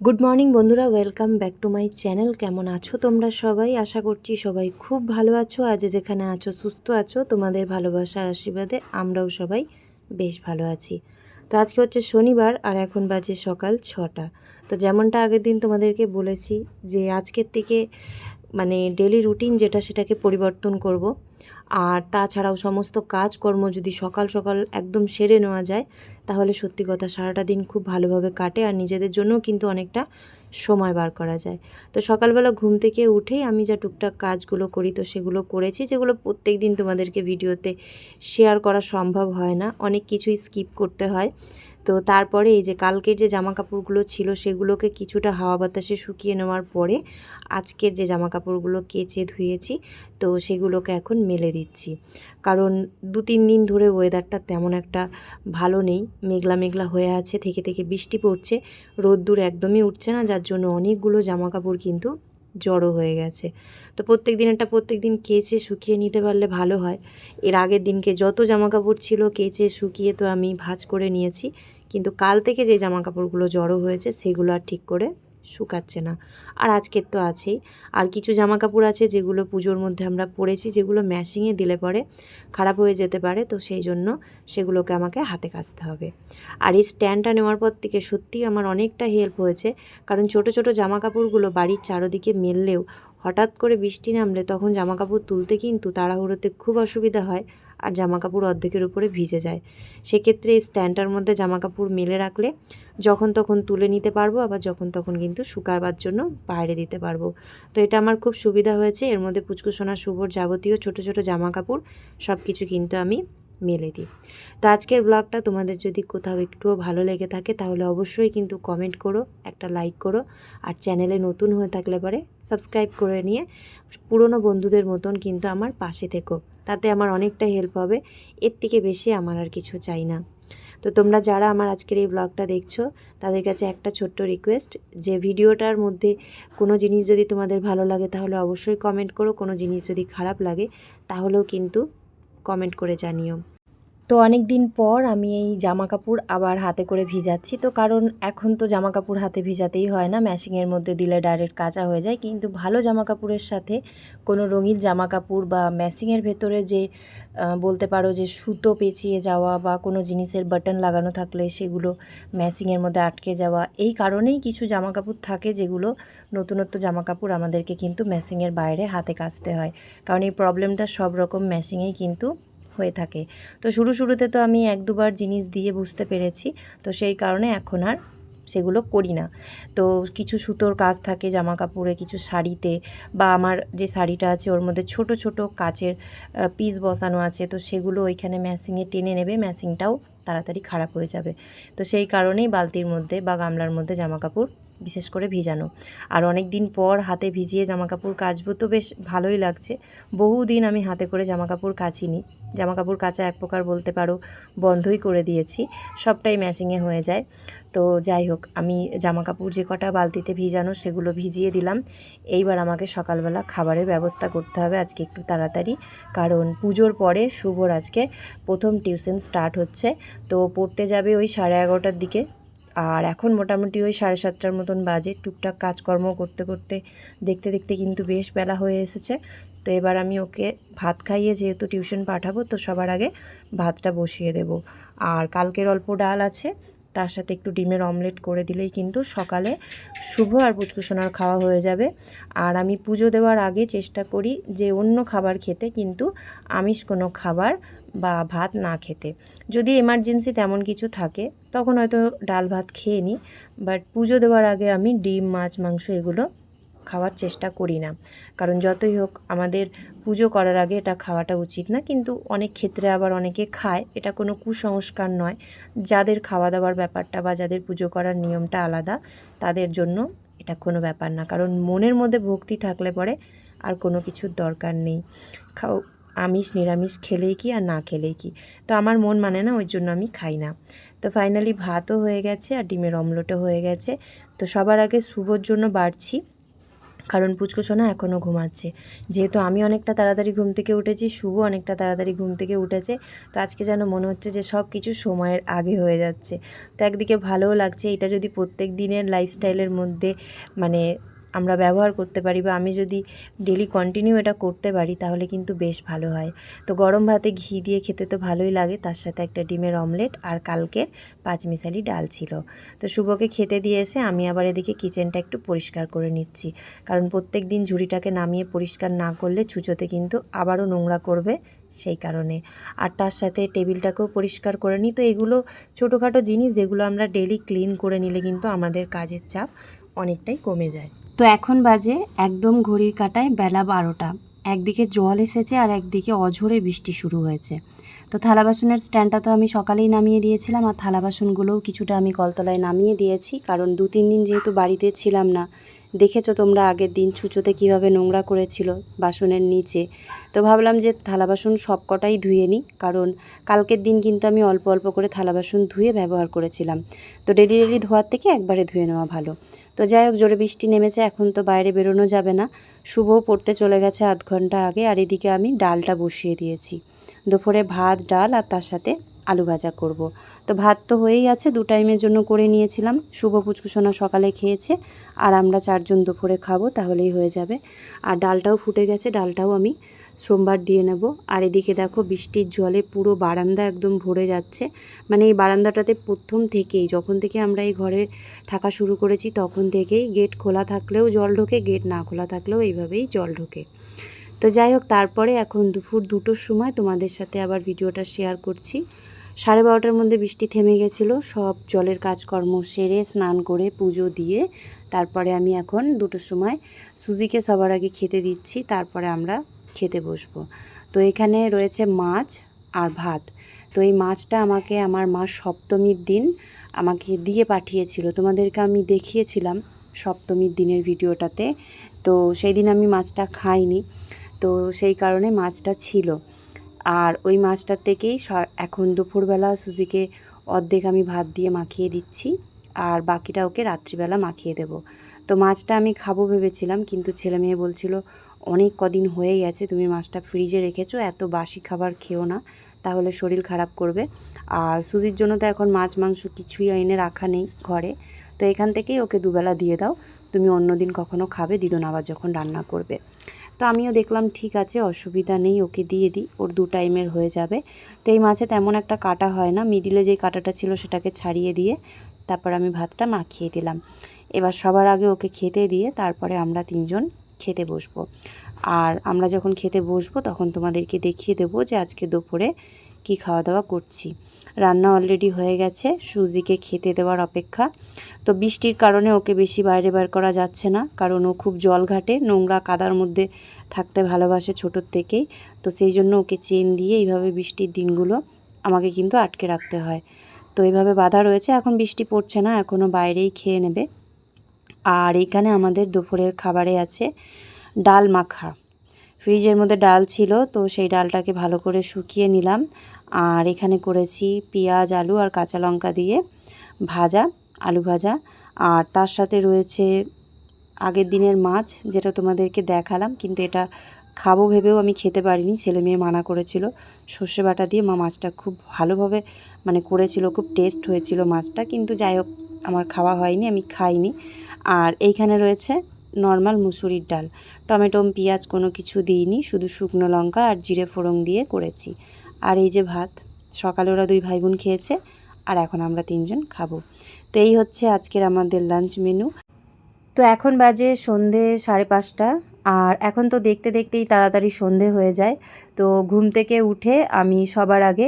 Good morning বন্ধুরা। Welcome back to my channel কেমন আছো তোমরা সবাই? আশা করছি সবাই খুব ভালো আছো। আজ যেখানে আছো, সুস্থ আছো, তোমাদের ভালোবাসার আশীর্বাদে আমরাও সবাই বেশ ভালো আছি। তো আজকে হচ্ছে শনিবার আর এখন বাজে সকাল ছটা। তো যেমনটা আগের দিন তোমাদেরকে বলেছি যে আজকের থেকে মানে ডেলি রুটিন যেটা, সেটাকে পরিবর্তন করব। আর তাছাড়াও সমস্ত কাজকর্ম যদি সকাল সকাল একদম সেরে নেওয়া যায়, তাহলে সত্যি কথা সারাটা দিন খুব ভালোভাবে কাটে আর নিজেদের জন্যও কিন্তু অনেকটা সময় বার করা যায়। তো সকালবেলা ঘুম থেকে উঠেই আমি যা টুকটাক কাজগুলো করি তো সেগুলো করেছি, যেগুলো প্রত্যেক দিন তোমাদেরকে ভিডিওতে শেয়ার করা সম্ভব হয় না। অনেক কিছুই স্কিপ করতে হয়। তো তারপরে এই যে কালকের যে জামা কাপড়গুলো ছিল সেগুলোকে কিছুটা হাওয়া বাতাসে শুকিয়ে নেওয়ার পরে আজকের যে জামা কাপড়গুলো কেচে ধুয়েছি, তো সেগুলোকে এখন মেলে দিচ্ছি। কারণ দু তিন দিন ধরে ওয়েদারটা তেমন একটা ভালো নেই, মেঘলা মেঘলা হয়ে আছে, থেকে থেকে বৃষ্টি পড়ছে, রোদ্দুর একদমই উঠছে না, যার জন্য অনেকগুলো জামা কাপড় কিন্তু জড়ো হয়ে গেছে। তো প্রত্যেক দিন একটা প্রত্যেক দিন কেচে শুকিয়ে নিতে পারলে ভালো হয়। এর আগের দিনকে যত জামা কাপড় ছিল কেচে শুকিয়ে তো আমি ভাঁজ করে নিয়েছি। কিন্তু কাল থেকে যে জামা কাপড়গুলো জড়ো হয়েছে, সেগুলো আর ঠিক করে শুকাচ্ছে না। আর আজকের তো আছেই। আর কিছু জামা কাপড় আছে যেগুলো পুজোর মধ্যে আমরা পরেছি, যেগুলো ম্যাশিংয়ে দিলে পরে খারাপ হয়ে যেতে পারে। তো সেই জন্য সেগুলোকে আমাকে হাতে কাচতে হবে। আর এই স্ট্যান্ডটা নেওয়ার পর থেকে সত্যিই আমার অনেকটা হেল্প হয়েছে। কারণ ছোট ছোট জামা কাপড়গুলো বাড়ির চারোদিকে মেললেও হঠাৎ করে বৃষ্টি নামলে তখন জামা কাপড় তুলতে কিন্তু তাড়াহুড়োতে খুব অসুবিধা হয়। আর জামা কাপড় অর্ধেকের উপরে ভিজে যায়। সেক্ষেত্রে এই স্ট্যান্ডটার মধ্যে জামা কাপড় মেলে রাখলে যখন তখন তুলে নিতে পারব, আবার যখন তখন কিন্তু শুকাবার জন্য বাইরে দিতে পারব। তো এটা আমার খুব সুবিধা হয়েছে। এর মধ্যে পুচকুসোনা শুভর যাবতীয় ছোট ছোট জামা কাপড় সব কিছু কিন্তু আমি মেলে দিই। তো আজকের ব্লগটা তোমাদের যদি কোথাও একটুও ভালো লেগে থাকে তাহলে অবশ্যই কিন্তু কমেন্ট করো, একটা লাইক করো, আর চ্যানেলে নতুন হয়ে থাকলে পরে সাবস্ক্রাইব করে নিয়ে পুরনো বন্ধুদের মতন কিন্তু আমার পাশে থেকো। তাতে আমার অনেকটা হেল্প হবে। এর থেকে বেশি আমার আর কিছু চাই না। তো তোমরা যারা আমার আজকের এই ব্লগটা দেখছ, তাদের কাছে একটা ছোট্ট রিকোয়েস্ট যে ভিডিওটার মধ্যে কোনো জিনিস যদি তোমাদের ভালো লাগে, তাহলে অবশ্যই কমেন্ট করো। কোনো জিনিস যদি খারাপ লাগে, তাহলেও কিন্তু কমেন্ট করে জানিও। তো অনেক দিন পর আমি এই জামা কাপড় আবার হাতে করে ভিজাচ্ছি। তো কারণ এখন তো জামা কাপড় হাতে ভিজাতেই হয় না ম্যাশিংয়ের মধ্যে দিলে ডাইরেক্ট কাঁচা হয়ে যায়। কিন্তু ভালো জামা কাপড়ের সাথে কোনো রঙিন জামা কাপড় বা ম্যাশিংয়ের ভেতরে যে বলতে পারো যে সুতো পেঁচিয়ে যাওয়া বা কোনো জিনিসের বাটন লাগানো থাকলে সেগুলো ম্যাশিংয়ের মধ্যে আটকে যাওয়া, এই কারণেই কিছু জামা কাপড় থাকে যেগুলো নতুনত্ব জামা কাপড় আমাদেরকে কিন্তু ম্যাশিংয়ের বাইরে হাতে কাচতে হয়। কারণ এই প্রবলেমটা সব রকম ম্যাশিংয়েই কিন্তু হয়ে থাকে। তো শুরু শুরুতে তো আমি এক দুবার জিনিস দিয়ে বুঝতে পেরেছি, তো সেই কারণে এখন আর সেগুলো করি না। তো কিছু সুতোর কাজ থাকে জামা কাপড়ে কিছু শাড়িতে, বা আমার যে শাড়িটা আছে ওর মধ্যে ছোট ছোট কাচের পিস বসানো আছে, তো সেগুলো ওইখানে ম্যাসিংয়ে টেনে নেবে ম্যাসিংটাও তাড়াতাড়ি খারাপ হয়ে যাবে। তো সেই কারণেই বালতির মধ্যে বা গামলার মধ্যে জামা কাপড় বিশেষ করে ভিজানো। আর অনেক দিন পর হাতে ভিজিয়ে জামা কাপড় কাচবো তো বেশ ভালোই লাগছে। বহুদিন আমি হাতে করে জামা কাপড় কাচিনি। জামা কাপড় কাচা এক প্রকার বলতে পারো বন্ধই করে দিয়েছি। সবটাই ম্যাচিংয়ে হয়ে যায়। তো যাই হোক, আমি জামা কাপড় যে কটা বালতিতে ভিজানো সেগুলো ভিজিয়ে দিলাম। এইবার আমাকে সকালবেলা খাবারের ব্যবস্থা করতে হবে আজকে একটু তাড়াতাড়ি। কারণ পুজোর পরে শুভর আজকে প্রথম টিউশন স্টার্ট হচ্ছে। তো পড়তে যাবে ওই সাড়ে এগারোটার দিকে। আর এখন মোটামুটি ওই সাড়ে সাতটার মতন বাজে। টুকটাক কাজকর্ম করতে করতে, দেখতে দেখতে কিন্তু বেশ বেলা হয়ে এসেছে। তো এবার আমি ওকে ভাত খাইয়ে যেহেতু টিউশন পাঠাবো, তো সবার আগে ভাতটা বসিয়ে দেব। আর কালকের অল্প ডাল আছে, তার সাথে একটু ডিমের অমলেট করে দিলেই কিন্তু সকালে শুভ আর পুচকুসোনার খাওয়া হয়ে যাবে। আর আমি পুজো দেওয়ার আগে চেষ্টা করি যে অন্য খাবার খেতে, কিন্তু আমিষ কোনো খাবার বা ভাত না খেতে। যদি এমার্জেন্সি তেমন কিছু থাকে, তখন হয়তো ডাল ভাত খেয়ে নিই বাট পুজো দেওয়ার আগে আমি ডিম, মাছ, মাংস এগুলো খাওয়ার চেষ্টা করি না। কারণ যতই হোক, আমাদের পুজো করার আগে এটা খাওয়াটা উচিত না, কিন্তু অনেক ক্ষেত্রে আবার অনেকে খায়, এটা কোনো কুসংস্কার নয়। যাদের খাওয়া দাওয়ার ব্যাপারটা বা যাদের পুজো করার নিয়মটা আলাদা, তাদের জন্য এটা কোনো ব্যাপার না। কারণ মনের মধ্যে ভক্তি থাকলে পরে আর কোনো কিছুর দরকার নেই। খাও আমিষ, নিরামিষ খেলেই কি আর না খেলেই কি? তো আমার মন মানে না, ওই জন্য আমি খাই না। তো ফাইনালি ভাতও হয়ে গেছে আর ডিমের অমলেটও হয়ে গেছে। তো সবার আগে শুভর জন্য বাড়ছি, কারণ পুচকুসোনা এখনও ঘুমাচ্ছে। যেহেতু আমি অনেকটা তাড়াতাড়ি ঘুম থেকে উঠেছি, শুভ অনেকটা তাড়াতাড়ি ঘুম থেকে উঠেছে। তো আজকে যেন মনে হচ্ছে যে সব কিছু সময়ের আগে হয়ে যাচ্ছে। তো একদিকে ভালোও লাগছে, এটা যদি প্রত্যেক দিনের লাইফস্টাইলের মধ্যে মানে আমরা ব্যবহার করতে পারি বা আমি যদি ডেলি কন্টিনিউ এটা করতে পারি, তাহলে কিন্তু বেশ ভালো হয়। তো গরম ভাতে ঘি দিয়ে খেতে তো ভালোই লাগে, তার সাথে একটা ডিমের অমলেট আর কালকের পাঁচমিশালি ডাল ছিল। তো শুভকে খেতে দিয়ে এসে আমি আবার এদিকে কিচেনটা একটু পরিষ্কার করে নিচ্ছি। কারণ প্রত্যেক দিন ঝুড়িটাকে নামিয়ে পরিষ্কার না করলে ছুঁচোতে কিন্তু আবারও নোংরা করবে সেই কারণে। আর তার সাথে টেবিলটাকেও পরিষ্কার করে নিই। তো এগুলো ছোটোখাটো জিনিস যেগুলো আমরা ডেলি ক্লিন করে নিলে কিন্তু আমাদের কাজের চাপ অনেকটাই কমে যায়। তো এখন বাজে একদম ঘড়ির কাটায় বেলা বারোটা। একদিকে জল এসেছে আর একদিকে অঝোরে বৃষ্টি শুরু হয়েছে। তো থালা বাসনের স্ট্যান্ডটা তো আমি সকালেই নামিয়ে দিয়েছিলাম আর থালা বাসনগুলোও কিছুটা আমি কলতলায় নামিয়ে দিয়েছি, কারণ দু তিন দিন যেহেতু বাড়িতে ছিলাম না, দেখেছ তোমরা আগের দিন ছুঁচোতে কীভাবে নোংরা করেছিল বাসনের নিচে। তো ভাবলাম যে থালা বাসন সব কটাই ধুয়ে নিই, কারণ কালকের দিন কিন্তু আমি অল্প অল্প করে থালা বাসন ধুয়ে ব্যবহার করেছিলাম। তো ডেলি ডেলি ধোয়ার থেকে একবারে ধুয়ে নেওয়া ভালো। তো যাই হোক, জোরে বৃষ্টি নেমেছে, এখন তো বাইরে বেরোনো যাবে না। শুভ পড়তে চলে গেছে আধ ঘণ্টা আগে, আর এদিকে আমি ডালটা বসিয়ে দিয়েছি। দুপুরে ভাত, ডাল আর তার সাথে আলু ভাজা করব। তো ভাত তো হয়েই আছে, দু টাইমের জন্য করে নিয়েছিলাম। শুভ পুচকুসোনা সকালে খেয়েছে, আর আমরা চারজন দুপুরে খাব, তাহলেই হয়ে যাবে। আর ডালটাও ফুটে গেছে, ডালটাও আমি সোমবার দিয়ে নেব। আর এদিকে দেখো বৃষ্টির জলে পুরো বারান্দা একদম ভরে যাচ্ছে। মানে এই বারান্দাটাতে প্রথম থেকেই, যখন থেকে আমরা এই ঘরে থাকা শুরু করেছি, তখন থেকেই গেট খোলা থাকলেও জল ঢোকে, গেট না খোলা থাকলেও এইভাবেই জল ঢোকে। তো যাই হোক, তারপরে এখন দুপুর দুটোর সময় তোমাদের সাথে আবার ভিডিওটা শেয়ার করছি। সাড়ে বারোটার মধ্যে বৃষ্টি থেমে গেছিল, সব জলের কাজকর্ম সেরে স্নান করে পুজো দিয়ে তারপরে আমি এখন দুটোর সময় সুজিকে সবার আগে খেতে দিচ্ছি, তারপরে আমরা খেতে বসবো। তো এখানে রয়েছে মাছ আর ভাত। তো এই মাছটা আমাকে আমার মা সপ্তমীর দিন আমাকে দিয়ে পাঠিয়েছিল। তোমাদেরকে আমি দেখিয়েছিলাম সপ্তমীর দিনের ভিডিওটাতে। তো সেই দিন আমি মাছটা খাইনি। তো সেই কারণে মাছটা ছিল। আর ওই মাছটার থেকেই এখন দুপুরবেলা সুজিকে অর্ধেক আমি ভাত দিয়ে মাখিয়ে দিচ্ছি। আর বাকিটা ওকে রাত্রিবেলা মাখিয়ে দেব। তো মাছটা আমি খাব ভেবেছিলাম, কিন্তু ছেলে মেয়ে বলছিল অনেক কদিন হয়ে গেছে, তুমি মাছটা ফ্রিজে রেখেছো, এত বাসি খাবার খেও না, তাহলে শরীর খারাপ করবে। আর সুজির জন্য তো এখন মাছ মাংস কিছুই এনে রাখা নেই ঘরে, তো এখান থেকেই ওকে দুবেলা দিয়ে দাও, তুমি অন্যদিন কখনো খাবে, দিদুন আবার যখন রান্না করবে। তো আমিও দেখলাম, ঠিক আছে, অসুবিধা নেই, ওকে দিয়ে দিই, ওর দু টাইমের হয়ে যাবে। তো এই মাছে তেমন একটা কাটা হয় না মিডিলে যেই কাটাটা ছিল সেটাকে ছাড়িয়ে দিয়ে তারপর আমি ভাতটা মাখিয়ে দিলাম। এবার সবার আগে ওকে খেতে দিয়ে তারপরে আমরা তিনজন খেতে বসবো। আর আমরা যখন খেতে বসবো, তখন তোমাদেরকে দেখিয়ে দেবো যে আজকে দুপুরে কি খাওয়া দাওয়া করছি। রান্না অলরেডি হয়ে গেছে, সুজিকে খেতে দেওয়ার অপেক্ষা। তো বৃষ্টির কারণে ওকে বেশি বাইরে বের করা যাচ্ছে না, কারণ ও খুব জল ঘাটে, নোংরা কাদার মধ্যে থাকতে ভালোবাসে ছোটোর থেকেই। তো সেই জন্য ওকে চেন দিয়ে এইভাবে বৃষ্টির দিনগুলো আমাকে কিন্তু আটকে রাখতে হয়। তো এইভাবে বাধা রয়েছে, এখন বৃষ্টি পড়ছে না, এখনও বাইরেই খেয়ে নেবে। আর এখানে আমাদের দুপুরের খাবারে আছে ডাল মাখা। ফ্রিজের মধ্যে ডাল ছিল, তো সেই ডালটাকে ভালো করে শুকিয়ে নিলাম। আর এখানে করেছি পেঁয়াজ, আলু আর কাঁচা লঙ্কা দিয়ে ভাজা, আলু ভাজা। আর তার সাথে রয়েছে আগের দিনের মাছ, যেটা তোমাদেরকে দেখালাম, কিন্তু এটা খাব ভেবেও আমি খেতে পারিনি। ছেলে মেয়ে মানা করেছিল, সর্ষে বাটা দিয়ে মা মাছটা খুব ভালোভাবে মানে করেছিল, খুব টেস্ট হয়েছিল মাছটা। কিন্তু যাই হোক আমার খাওয়া হয়নি, আমি খাইনি। আর এইখানে রয়েছে নর্মাল মুসুরির ডাল। টমেটো, পেঁয়াজ কোনো কিছু দিইনি, শুধু শুকনো লঙ্কা আর জিরে ফোড়ন দিয়ে করেছি। আর এই যে ভাত, সকালে ওরা দুই ভাই বোন খেয়েছে, আর এখন আমরা তিনজন খাব। তো এই হচ্ছে আজকের আমাদের লাঞ্চ মেনু তো এখন বাজে সন্ধে সাড়ে পাঁচটা। আর এখন তো দেখতে দেখতেই তাড়াতাড়ি সন্ধে হয়ে যায়। তো ঘুম থেকে উঠে আমি সবার আগে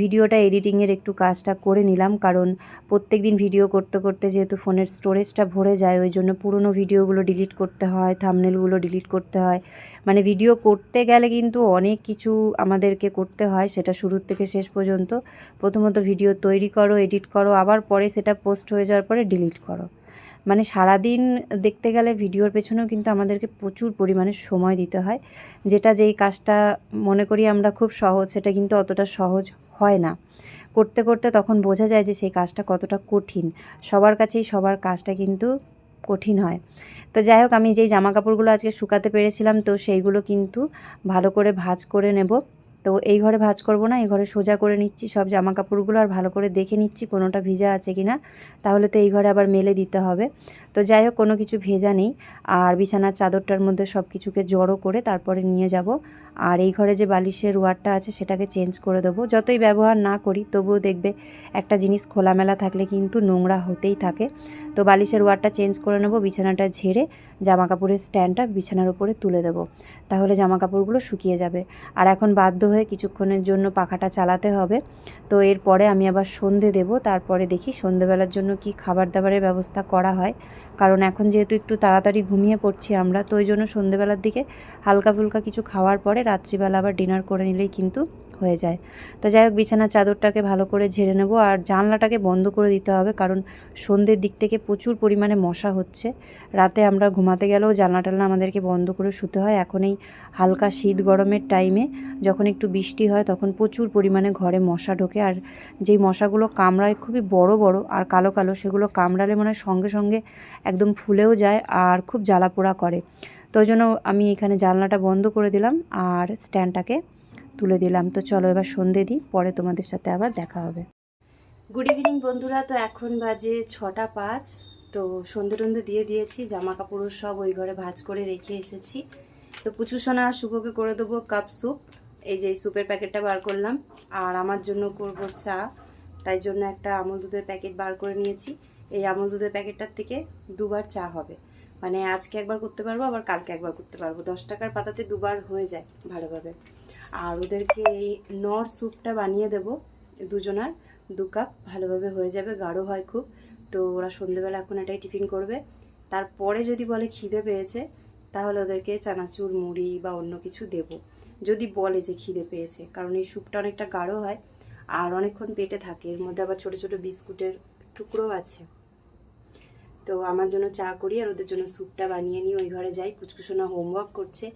ভিডিওটা এডিটিংয়ের একটু কাজটা করে নিলাম। কারণ প্রত্যেক দিন ভিডিও করতে করতে যেহেতু ফোনের স্টোরেজটা ভরে যায়, ওই জন্য পুরনো ভিডিওগুলো ডিলিট করতে হয় থামনেলগুলো ডিলিট করতে হয়। মানে ভিডিও করতে গেলে কিন্তু অনেক কিছু আমাদেরকে করতে হয়, সেটা শুরুর থেকে শেষ পর্যন্ত। প্রথমত ভিডিও তৈরি করো, এডিট করো, আবার পরে সেটা পোস্ট হয়ে যাওয়ার পরে ডিলিট করো। মানে সারাদিন দেখতে গেলে ভিডিওর পেছনেও কিন্তু আমাদেরকে প্রচুর পরিমাণে সময় দিতে হয়। যেটা যেই কাজটা মনে করি আমরা খুব সহজ, সেটা কিন্তু অতটা সহজ হয় না। করতে করতে তখন বোঝা যায় যে সেই কাজটা কতটা কঠিন। সবার কাছেই সবার কাজটা কিন্তু কঠিন হয়। তো যাই হোক, আমি যেই জামা কাপড়গুলো আজকে শুকাতে পেরেছিলাম, তো সেইগুলো কিন্তু ভালো করে ভাঁজ করে নেব। তো এই ঘরে ভাজ করব না, এই ঘরে সোজা করে নিচ্ছি সব জামা কাপড়গুলো আর ভালো করে দেখে নিচ্ছি কোনোটা ভিজা আছে কি না তাহলে তো এই ঘরে আবার মেলে দিতে হবে। তো যাই হোক, কোনো কিছু ভেজা নেই। আর বিছানার চাদরটার মধ্যে সব কিছুকে জড়ো করে তারপরে নিয়ে যাব। আর এই ঘরে যে বালিশের ওয়ারটা আছে সেটাকে চেঞ্জ করে দেবো। যতই ব্যবহার না করি, তবুও দেখবে একটা জিনিস খোলামেলা থাকলে কিন্তু নোংরা হতেই থাকে। তো বালিশের ওয়ারটা চেঞ্জ করে নেব, বিছানাটা ঝেড়ে জামা কাপড়ের স্ট্যান্ডটা বিছানার উপরে তুলে দেবো। তাহলে জামা কাপড়গুলো শুকিয়ে যাবে। আর এখন বাধ্য হয়ে কিছুক্ষণের জন্য পাখাটা চালাতে হবে। তো এরপরে আমি আবার সন্ধে দেব। তারপরে দেখি সন্ধেবেলার জন্য কি খাবার দাবারের ব্যবস্থা করা হয়। কারণ এখন যেহেতু একটু তাড়াতাড়ি ঘুমিয়ে পড়ছি আমরা, তো ওই জন্য সন্ধেবেলার দিকে হালকা ফুলকা কিছু খাওয়ার পরে রাত্রিবেলা আবার ডিনার করে নিলেই কিন্তু হয়ে যায়। তো যাই হোক, বিছানার চাদরটাকে ভালো করে ঝেড়ে নেব আর জানলাটাকে বন্ধ করে দিতে হবে কারণ সন্ধ্যের দিক থেকে প্রচুর পরিমাণে মশা হচ্ছে। রাতে আমরা ঘুমাতে গেলেও জানলা টালনা আমাদেরকে বন্ধ করে শুতে হয়। এখন এই হালকা শীত গরমের টাইমে যখন একটু বৃষ্টি হয় তখন প্রচুর পরিমাণে ঘরে মশা ঢোকে আর যেই মশাগুলো কামড়ায় খুবই বড় বড় আর কালো কালো সেগুলো কামড়ালে মনে সঙ্গে সঙ্গে একদম ফুলেও যায় আর খুব জ্বালা পোড়া করে। তো জন্য আমি এখানে জানলাটা বন্ধ করে দিলাম আর স্ট্যান্ডটাকে তুলে দিলাম। তো চলো এবার সন্ধে দিই, পরে তোমাদের সাথে আবার দেখা হবে। গুড ইভিনিং বন্ধুরা, তো এখন বাজে ছটা পাঁচ। তো সন্ধে টন্ধে দিয়ে দিয়েছি জামা কাপড় সব ওই ঘরে ভাজ করে রেখে এসেছি। তো পুচু সোনা শুভকে করে দেবো কাপ স্যুপ। এই যে স্যুপের প্যাকেটটা বার করলাম। আর আমার জন্য করব চা। তাই জন্য একটা আমুল দুধের প্যাকেট বার করে নিয়েছি। এই আমুল দুধের প্যাকেটটার থেকে দুবার চা হবে। মানে আজকে একবার করতে পারব, আবার কালকে একবার করতে পারব। দশ টাকার পাতাতে দুবার হয়ে যায় ভালোভাবে। আর ওদেরকে এই নর স্যুপটা বানিয়ে দেব দুজনার। দু কাপ ভালোভাবে হয়ে যাবে, গাঢ় হয় খুব। তো ওরা সন্ধেবেলা এখন এটাই টিফিন করবে। তারপরে যদি বলে খিদে পেয়েছে, তাহলে ওদেরকে চানাচুর, মুড়ি বা অন্য কিছু দেব। যদি বলে যে খিদে পেয়েছে, কারণ এই স্যুপটা অনেকটা গাঢ় হয় আর অনেকক্ষণ পেটে থাকে। এর মধ্যে আবার ছোট ছোট বিস্কুটের টুকরো আছে। তো আমার জন্য চা করি আর ওদের জন্য স্যুপটা বানিয়ে নিয়ে ওই ঘরে যাই। পুচকুসোনা হোমওয়ার্ক করছে।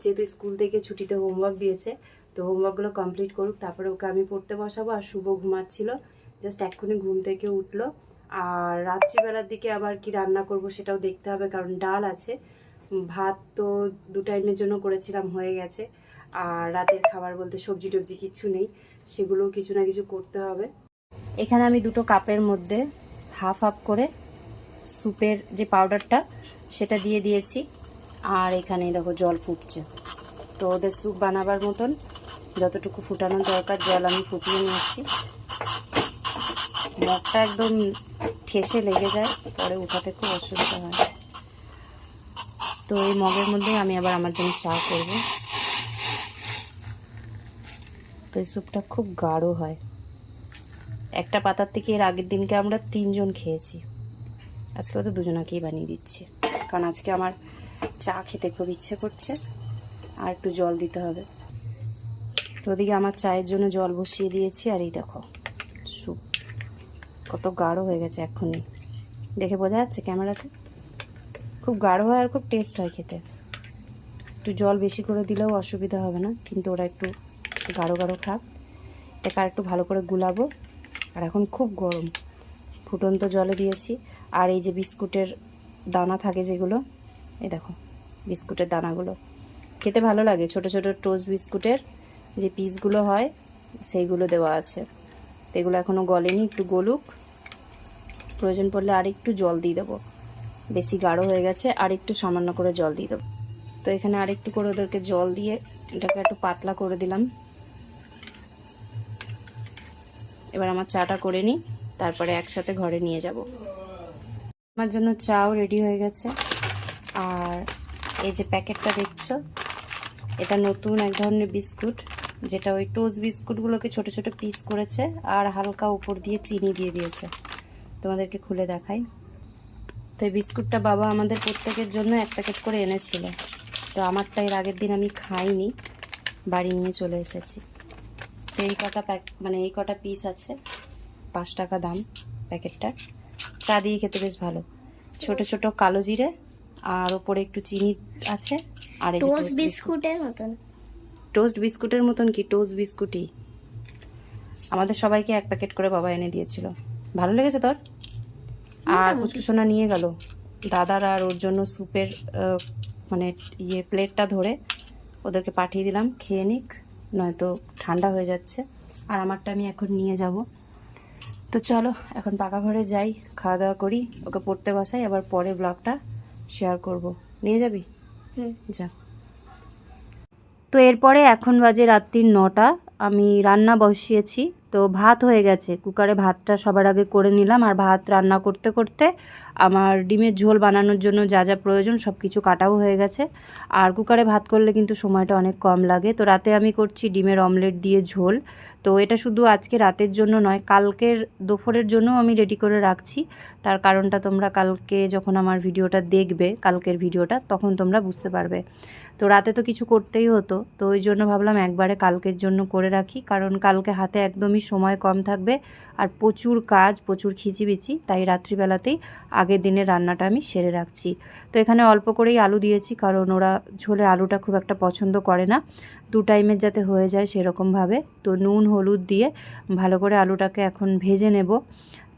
যেহেতু স্কুল থেকে ছুটিতে হোমওয়ার্ক দিয়েছে, তো হোমওয়ার্কগুলো কমপ্লিট করুক, তারপরে ওকে আমি পড়তে বসাবো আর শুভ ঘুমাচ্ছিল। জাস্ট এক্ষুনি ঘুম থেকে উঠল। আর রাত্রিবেলার দিকে আবার কি রান্না করব সেটাও দেখতে হবে, কারণ ডাল আছে। ভাত তো দু টাইমের জন্য করেছিলাম, হয়ে গেছে। আর রাতের খাবার বলতে সবজি টবজি কিছু নেই, সেগুলোও কিছু না কিছু করতে হবে। এখানে আমি দুটো কাপের মধ্যে হাফ হাফ করে স্যুপের যে পাউডারটা সেটা দিয়ে দিয়েছি। আর এখানে দেখো জল ফুটছে। তো ওদের স্যুপ বানাবার মতন যতটুকু ফুটানোর দরকার, জল আমি ফুটিয়ে নিয়েছি। মগটা একদম ঠেসে লেগে যায়, পরে উঠাতে খুব অসুবিধা হয়। তো এই মগের মধ্যে আমি আবার আমার জন্য চা করব। তো এই স্যুপটা খুব গাঢ় হয়। একটা পাতার থেকে এর আগের দিনকে আমরা তিনজন খেয়েছি। আজকে ওদের দুজনাকেই বানিয়ে দিচ্ছি। কারণ আজকে আমার চা খেতে খুব ইচ্ছে করছে, আর একটু জল দিতে হবে। তো ওদিকে আমার চায়ের জন্য জল বসিয়ে দিয়েছি, আর এই দেখো স্যুপ কত গাঢ় হয়ে গেছে এক্ষুনি। দেখে বোঝা যাচ্ছে ক্যামেরাতে? খুব গাঢ় হয় আর খুব টেস্ট হয় খেতে। একটু জল বেশি করে দিলেও অসুবিধা হবে না, কিন্তু ওরা একটু গাঢ় গাঢ় খাক। এটাকে আর একটু ভালো করে গুলাবো। আর এখন খুব গরম, ফুটন্ত জলে দিয়েছি। আর এই যে বিস্কুটের দানা থাকে যেগুলো, এই দেখো, বিস্কুটের দানাগুলো। খেতে ভালো লাগে, ছোট ছোট টোস্ট বিস্কুটের যে পিসগুলো হয়, সেইগুলো দেওয়া আছে। তো এগুলো এখনও গলেনি, একটু গলুক। প্রয়োজন পড়লে আর একটু জল দিয়ে দেবো। বেশি গাঢ় হয়ে গেছে, আর একটু সামান্য করে জল দিয়ে দেবো। তো এখানে আর একটু করে ওদেরকে জল দিয়ে এটাকে একটু পাতলা করে দিলাম। এবার আমার চাটা করে নিই, তারপরে একসাথে ঘরে নিয়ে যাব। আমার জন্য চাও রেডি হয়ে গেছে। আর এই যে প্যাকেটটা দেখছ, এটা নতুন এক ধরনের বিস্কুট, যেটা ওই টোস্ট বিস্কুটগুলোকে ছোট ছোট পিস করেছে আর হালকা উপর দিয়ে চিনি দিয়ে দিয়েছে। তোমাদেরকে খুলে দেখাই। তো এই বিস্কুটটা বাবা আমাদের প্রত্যেকের জন্য এক প্যাকেট করে এনেছিল। তো আমারটা এর আগের দিন আমি খাইনি, বাড়ি নিয়ে চলে এসেছি। তো এই কটা প্যাক মানে এই কটা পিস আছে, পাঁচ টাকা দাম প্যাকেটটার। চা দিয়ে খেতে বেশ ভালো। ছোট ছোট কালো জিরে আর ওপরে একটু চিনি আছে আর টোস্ট বিস্কুটের মতন। টোস্ট বিস্কুটের মতন কি? টোস্ট বিস্কুটই আমাদের সবাইকে এক প্যাকেট করে বাবা এনে দিয়েছিল। ভালো লেগেছে তোর? আর পুচকু সোনা নিয়ে গেল। দাদার আর ওর জন্য স্যুপের মানে ইয়ে প্লেটটা ধরে ওদেরকে পাঠিয়ে দিলাম। খেয়ে নিক নয়তো ঠান্ডা হয়ে যাচ্ছে। আর আমারটা আমি এখন নিয়ে যাব। তো চলো এখন পাকা ঘরে যাই খাওয়া দাওয়া করি ওকে পড়তে বসাই আবার পরে ব্লগটা শেয়ার করব। নিয়ে যাবি? যা। তো এরপরে এখন বাজে রাত্রির নটা আমি রান্না বসিয়েছি তো ভাত হয়ে গেছে। কুকারে ভাতটা সবার আগে করে নিলাম আর ভাত রান্না করতে করতে আমার ডিমের ঝোল বানানোর জন্য যা যা প্রয়োজন সব কিছু কাটাও হয়ে গেছে। আর কুকারে ভাত করলে কিন্তু সময়টা অনেক কম লাগে। তো রাতে আমি করছি ডিমের অমলেট দিয়ে ঝোল। তো এটা শুধু আজকে রাতের জন্য নয়, কালকের দুপুরের জন্য আমি রেডি করে রাখছি। তার কারণটা তোমরা কালকে যখন আমার ভিডিওটা দেখবে, কালকের ভিডিওটা, তখন তোমরা বুঝতে পারবে। তো রাতে তো কিছু করতেই হতো, তো ওই জন্য ভাবলাম একবারে কালকের জন্য করে রাখি, কারণ কালকে হাতে একদমই সময় কম থাকবে আর প্রচুর কাজ, প্রচুর খিচিবিচি, তাই রাত্রিবেলাতেই আগের দিনের রান্নাটা আমি সেরে রাখছি। তো এখানে অল্প করেই আলু দিয়েছি, কারণ ওরা ঝোলে আলুটা খুব একটা পছন্দ করে না। দু টাইমের যাতে হয়ে যায় সেরকমভাবে তো নুন, হলুদ দিয়ে ভালো করে আলুটাকে এখন ভেজে নেব।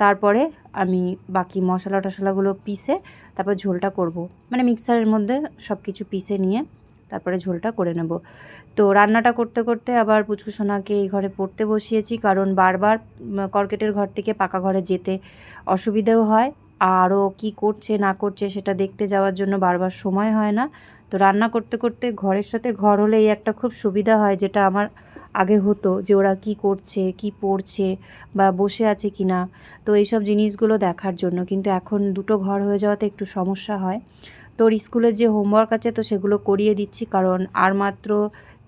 তারপরে আমি বাকি মশলা টশলাগুলো পিষে তারপর ঝোলটা করব। মানে মিক্সারের মধ্যে সব কিছু পিষে নিয়ে তারপরে ঝোলটা করে নেব। তো রান্নাটা করতে করতে আবার পুচকু সোনাকে এই ঘরে পড়তে বসিয়েছি কারণ বারবার কর্কেটের ঘর থেকে পাকা ঘরে যেতে অসুবিধেও হয়। আরও কি করছে, না করছে সেটা দেখতে যাওয়ার জন্য বারবার সময় হয় না। তো রান্না করতে করতে ঘরের সাথে ঘর হলে এই একটা খুব সুবিধা হয়, যেটা আমার আগে হতো যে ওরা কি করছে, কি পড়ছে বা বসে আছে কি না তো এইসব জিনিসগুলো দেখার জন্য। কিন্তু এখন দুটো ঘর হয়ে যাওয়াতে একটু সমস্যা হয়। তোর স্কুলের যে হোমওয়ার্ক আছে তো সেগুলো করিয়ে দিচ্ছি, কারণ আর মাত্র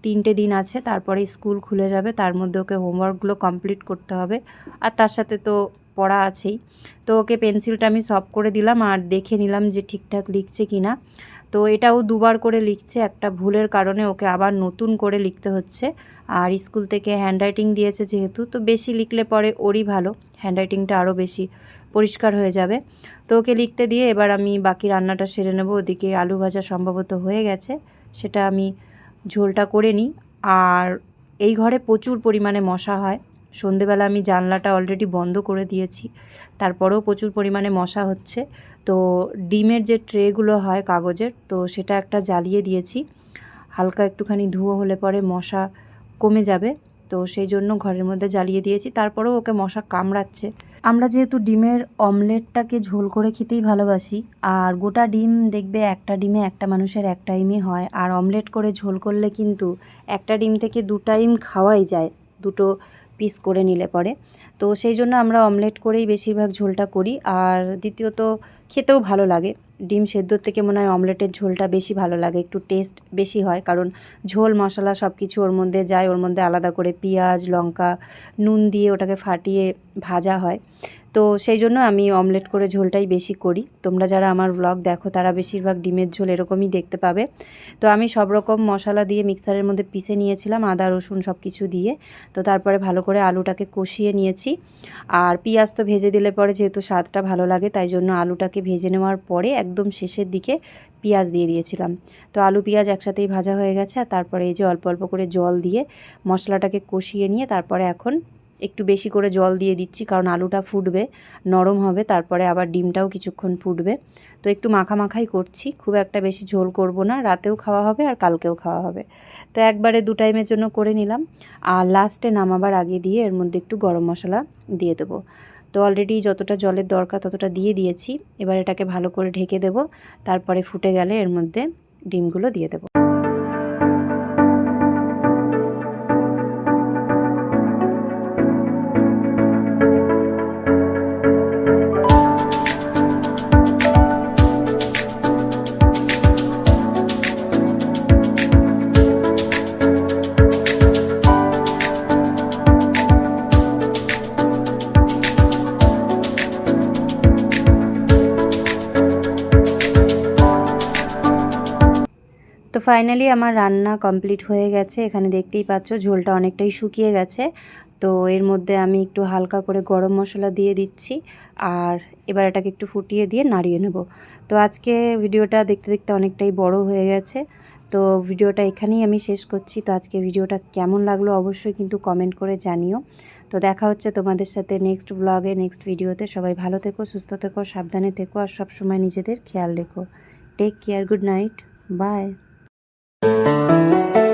তিনটে দিন আছে, তারপরে স্কুল খুলে যাবে, তার মধ্যে ওকে হোমওয়ার্কগুলো কমপ্লিট করতে হবে। আর তার সাথে তো পড়া আছেই। তো ওকে পেন্সিলটা আমি সব করে দিলাম আর দেখে নিলাম যে ঠিকঠাক লিখছে কি না তো এটাও দুবার করে লিখছে, একটা ভুলের কারণে ওকে আবার নতুন করে লিখতে হচ্ছে। আর স্কুল থেকে হ্যান্ডরাইটিং দিয়েছে যেহেতু, তো বেশি লিখলে পরে ওরই ভালো হ্যান্ডরাইটিংটা আরও বেশি পরিষ্কার হয়ে যাবে। তো ওকে লিখতে দিয়ে এবার আমি বাকি রান্নাটা সেরে নেব, ওদিকে আলু ভাজা সম্ভবত হয়ে গেছে, সেটা আমি ঝোলটা করে নিই। আর এই ঘরে প্রচুর পরিমাণে মশা হয়, সন্ধেবেলা আমি জানলাটা অলরেডি বন্ধ করে দিয়েছি, তারপরেও প্রচুর পরিমাণে মশা হচ্ছে। তো ডিমের যে ট্রেগুলো হয় কাগজের, তো সেটা একটা জ্বালিয়ে দিয়েছি। হালকা একটুখানি ধুয়ো হলে পরে মশা কমে যাবে, তো সেই জন্য ঘরের মধ্যে জ্বালিয়ে দিয়েছি। তারপরেও ওকে মশা কামড়াচ্ছে। আমরা যেহেতু ডিমের অমলেটটাকে ঝোল করে খেতেই ভালোবাসি, আর গোটা ডিম দেখবে একটা ডিমে একটা মানুষের এক টাইমই হয়, আর অমলেট করে ঝোল করলে কিন্তু একটা ডিম থেকে দু টাইম খাওয়াই যায়। দুটো পিস করে নিলে পরে। তো সেই জন্য আমরা অমলেট করেই বেশিরভাগ ঝোলটা করি। আর দ্বিতীয়ত, খেতেও ভালো লাগে। ডিম সেদ্ধর থেকে মনে হয় অমলেটের ঝোলটা বেশি ভালো লাগে, একটু টেস্ট বেশি হয়। কারণ ঝোল, মশলা সব কিছু ওর মধ্যে যায়, ওর মধ্যে আলাদা করে পেঁয়াজ, লঙ্কা, নুন দিয়ে ওটাকে ফাটিয়ে ভাজা হয়। তো সেই জন্য আমি অমলেট করে ঝোলটাই বেশি করি। তোমরা যারা আমার ব্লগ দেখো, তারা বেশিরভাগ ডিমের ঝোল এরকমই দেখতে পাবে। তো আমি সব রকম মশলা দিয়ে মিক্সারের মধ্যে পিষে নিয়েছিলাম, আদা, রসুন সব কিছু দিয়ে। তো তারপরে ভালো করে আলুটাকে কষিয়ে নিয়েছি। আর পেঁয়াজ তো ভেজে দিলে পরে যেহেতু স্বাদটা ভালো লাগে, তাই জন্য আলুটাকে ভেজে নেওয়ার পরে একদম শেষের দিকে পেঁয়াজ দিয়ে দিয়েছিলাম। তো আলু, পেঁয়াজ একসাথেই ভাজা হয়ে গেছে, আর তারপরে এই যে অল্প অল্প করে জল দিয়ে মশলাটাকে কষিয়ে নিয়ে তারপরে এখন একটু বেশি করে জল দিয়ে দিচ্ছি, কারণ আলুটা ফুটবে, নরম হবে, তারপরে আবার ডিমটাও কিছুক্ষণ ফুটবে। তো একটু মাখা মাখাই করছি, খুব একটা বেশি ঝোল করব না, রাতেও খাওয়া হবে আর কালকেও খাওয়া হবে। তো একবারে দু টাইমের জন্য করে নিলাম, আর লাস্টে নামাবার আগে দিয়ে এর মধ্যে একটু গরম মশলা দিয়ে দেবো। তো অলরেডি যতটা জলের দরকার ততটা দিয়ে দিয়েছি, এবার এটাকে ভালো করে ঢেকে দেব, তারপরে ফুটে গেলে এর মধ্যে ডিমগুলো দিয়ে দেবো। তো ফাইনালি আমার রান্না কমপ্লিট হয়ে গেছে। এখানে দেখতেই পাচ্ছ ঝোলটা অনেকটাই শুকিয়ে গেছে। তো এর মধ্যে আমি একটু হালকা করে গরম মশলা দিয়ে দিচ্ছি আর এবার এটাকে একটু ফুটিয়ে দিয়ে নাড়িয়ে নেব। তো আজকে ভিডিওটা দেখতে দেখতে অনেকটাই বড় হয়ে গেছে। তো ভিডিওটা এখানেই আমি শেষ করছি। তো আজকে ভিডিওটা কেমন লাগল অবশ্যই কিন্তু কমেন্ট করে জানিও। তো দেখা হচ্ছে তোমাদের সাথে নেক্সট ব্লগে নেক্সট ভিডিওতে সবাই ভালো থেকো, সুস্থ থেকো, সাবধানে থেকো আর সব সময় নিজেদের খেয়াল রেখো। Take care good night bye Música